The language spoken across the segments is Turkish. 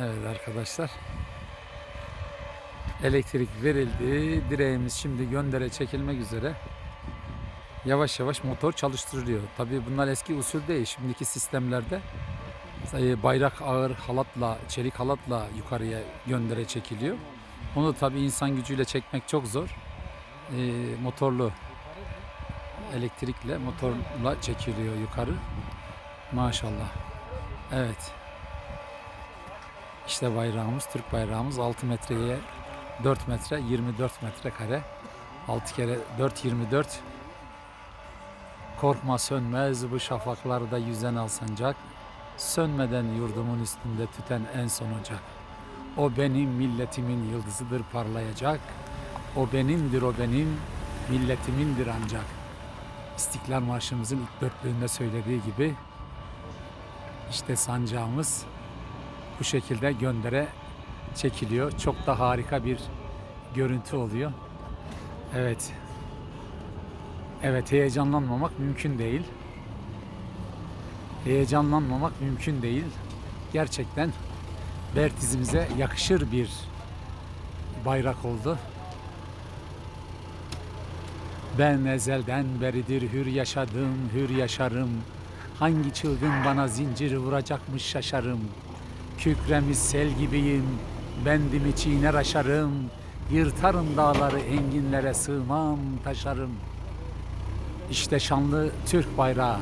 Evet arkadaşlar. Elektrik verildi. Direğimiz şimdi göndere çekilmek üzere. Yavaş yavaş motor çalıştırılıyor. Tabii bunlar eski usul değil. Şimdiki sistemlerde e, bayrak ağır halatla, çelik halatla yukarıya göndere çekiliyor. Onu tabii insan gücüyle çekmek çok zor. E, motorlu elektrikle motorla çekiliyor yukarı. Maşallah. Evet. İşte bayrağımız, Türk bayrağımız 6 metreye 4 metre, 24 metre kare. 6 kere 4, 24. Korkma sönmez bu şafaklarda yüzen al sancak. Sönmeden yurdumun üstünde tüten en son ocak. O benim milletimin yıldızıdır parlayacak. O benimdir o benim, milletimindir ancak. İstiklal Marşımızın ilk dörtlüğünde söylediği gibi işte sancağımız bu şekilde göndere çekiliyor. Çok da harika bir görüntü oluyor. Evet. Evet heyecanlanmamak mümkün değil. Heyecanlanmamak mümkün değil. Gerçekten Bertizimize yakışır bir bayrak oldu. Ben ezelden beridir hür yaşadım, hür yaşarım. Hangi çılgın bana zincir vuracakmış şaşarım. Kükremiz sel gibiyim, bendimi çiğner aşarım. Yırtarım dağları enginlere sığmam taşarım. İşte şanlı Türk bayrağı.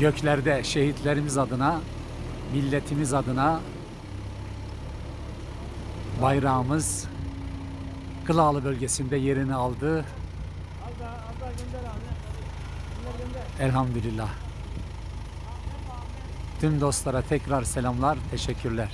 Göklerde şehitlerimiz adına, milletimiz adına bayrağımız Kılalı bölgesinde yerini aldı. Elhamdülillah. Tüm dostlara tekrar selamlar, teşekkürler.